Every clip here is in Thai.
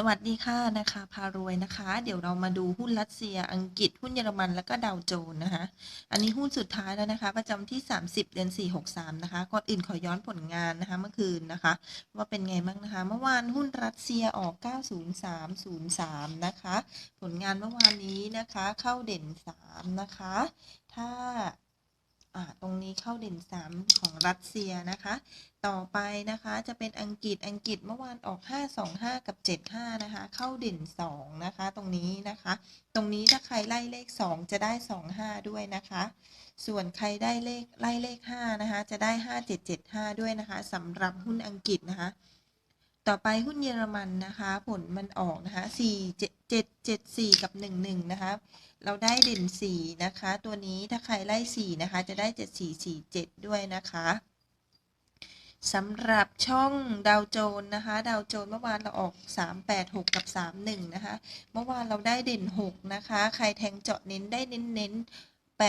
สวัสดีค่ะนะคะพารวยนะคะ เดี๋ยวเรามาดูหุ้นรัสเซียอังกฤษหุ้นเยอรมันแล้วก็ดาวโจนส์นะคะ อันนี้หุ้นสุดท้ายแล้วนะคะ ประจำที่ 30 เดือน 4 63 นะคะก่อนอื่นขอย้อนผลงานนะคะเมื่อคืนนะคะ ว่าเป็นไงบ้างนะคะ เมื่อวานหุ้นรัสเซียออก 90303 นะคะ ผลงานเมื่อวานนี้นะคะเข้าเด่น 3 นะคะ ถ้า ตรงนี้เข้าเด่น 3 ของรัสเซียนะคะ ต่อไปนะคะจะเป็นอังกฤษอังกฤษเมื่อวานออก 525 กับ 75 นะคะ เข้าเด่น 2 นะคะ ตรงนี้นะคะ ตรงนี้ถ้าใครไล่เลข 2 จะได้ 25 ด้วยนะคะ ส่วนใครได้เลขไล่เลข 5 นะคะ จะได้ 5775 ด้วยนะคะสำหรับหุ้นอังกฤษนะคะ ต่อไปหุ้นเยอรมันนะคะ ผลมันออกนะคะ4774กับ11นะคะ เราได้เด่น4นะคะ ตัวนี้ถ้าใครไล่4นะคะ จะได้7447ด้วยนะคะสำหรับช่องดาวโจน์นะคะ ดาวโจน์เมื่อวานเราออก 386 กับ 31 นะคะ เมื่อวานเราได้เด่น 6 นะคะ ใครแทงเจาะเน้นได้เน้นเน้น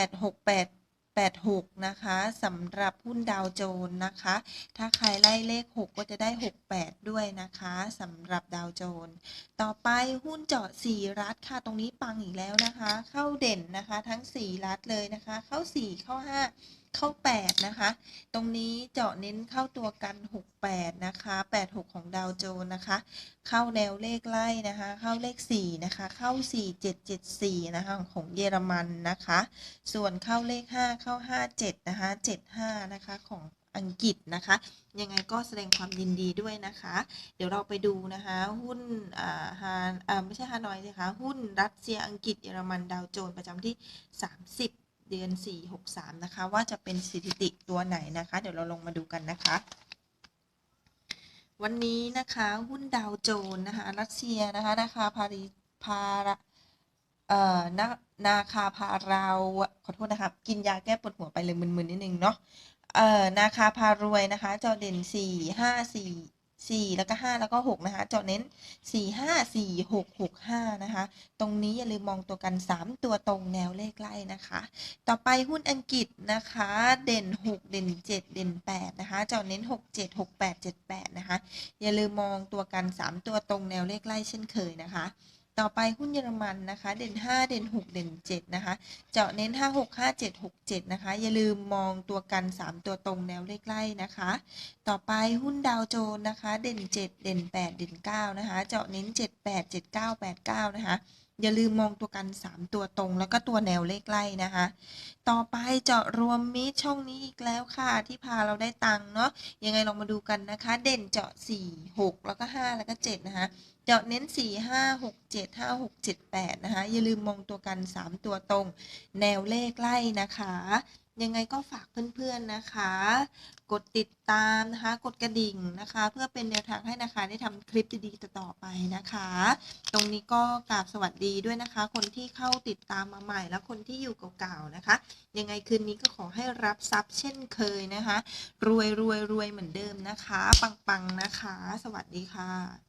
868 86 นะคะสำหรับหุ้นดาวโจนส์นะคะ ถ้าใครไล่เลข 6 ก็จะได้ 68 ด้วยนะคะสำหรับดาวโจนส์ต่อไปหุ้นเจาะ 4 รัฐค่ะ ตรงนี้ปังอีกแล้วนะคะ เข้าเด่นนะคะ ทั้ง 4 รัฐเลยนะคะ เข้า 4 เข้า 5เข้า 8 นะคะ ตรงนี้เจาะเน้นเข้าตัวกัน 68 นะคะ 86 ของดาวโจน์นะคะ เข้าแนวเลขไล่นะคะ เข้าเลข 4 นะคะ เข้า 4774 นะคะ ของเยอรมันนะคะ ส่วนเข้าเลข 5 เข้า 57 นะคะ 75 นะคะ ของอังกฤษนะคะ ยังไงก็แสดงความยินดีด้วยนะคะ เดี๋ยวเราไปดูนะคะ หุ้นอ่าฮานอ่าไม่ใช่ฮานอยสิคะ หุ้นรัสเซียอังกฤษเยอรมันดาวโจนส์ประจำที่ 30 เดือน 4 63 นะคะ ว่าจะเป็นสถิติตัวไหนนะคะ เดี๋ยวเราลงมาดูกันนะคะ วันนี้นะคะหุ้นดาวโจนส์นะคะ รัสเซียนะคะราคาพาริพาระเอ่อนานาคาพาราวขอโทษนะคะกินยาแก้ปวดหัวไปเลยมึนๆนิดนึงเนาะเอ่อนาคาพารวยนะคะจอเด่นสี่ห้า สี่แล้วก็ห้าแล้วก็หกนะคะเจาะเน้นสี่ห้าสี่หกหกห้านะคะ ตรงนี้อย่าลืมมองตัวกันสามตัวตรงแนวเลขไล่นะคะ ต่อไปหุ้นอังกฤษนะคะ เด่น 6 เด่น 7 เด่น 8 นะคะเจาะเน้น 6 7 6 8 7 8 นะคะ อย่าลืมมองตัวกัน 3 ตัวตรงแนวเลขไล่เช่นเคยนะคะ ต่อไปหุ้นเยอรมันนะคะ เด่น 5 เด่น 6 เด่น 7 นะคะ เจาะเน้น 5 6 5 7 6 7 นะคะ อย่าลืมมองตัวกัน 3 ตัวตรงแนวเลขไล่นะคะ ต่อไปหุ้นดาวโจนส์นะคะ เด่น 7 เด่น 8 เด่น 9 นะคะ เจาะเน้น 7 8 7 9 8 9 นะคะอย่าลืมมองตัวกัน 3 ตัวตรง แล้วก็ตัวแนวเลขไล่นะคะ ต่อไปเจาะรวมมิตรช่องนี้อีกแล้วค่ะ ที่พาเราได้ตังค์เนาะยังไงลองมาดูกันนะคะ เด่นเจาะ 4 6 แล้วก็ 5 แล้วก็ 7 นะคะ จาะเน้น 4 5 6 7 5 6 7 8 นะคะ อย่าลืมมองตัวกัน 3 ตัวตรง แนวเลขไล่นะคะ ยังไงก็ฝากเพื่อนๆนะคะ กดติดตามนะคะ กดกระดิ่งนะคะ เพื่อเป็นแนวทางให้นะคะได้ทำคลิปดีๆต่อๆไปนะคะ ตรงนี้ก็กราบสวัสดีด้วยนะคะ คนที่เข้าติดตามมาใหม่และคนที่อยู่เก่าๆนะคะ ยังไงคืนนี้ก็ขอให้รับทรัพย์เช่นเคยนะคะ รวยรวยรวยเหมือนเดิมนะคะ ปังๆนะคะ สวัสดีค่ะ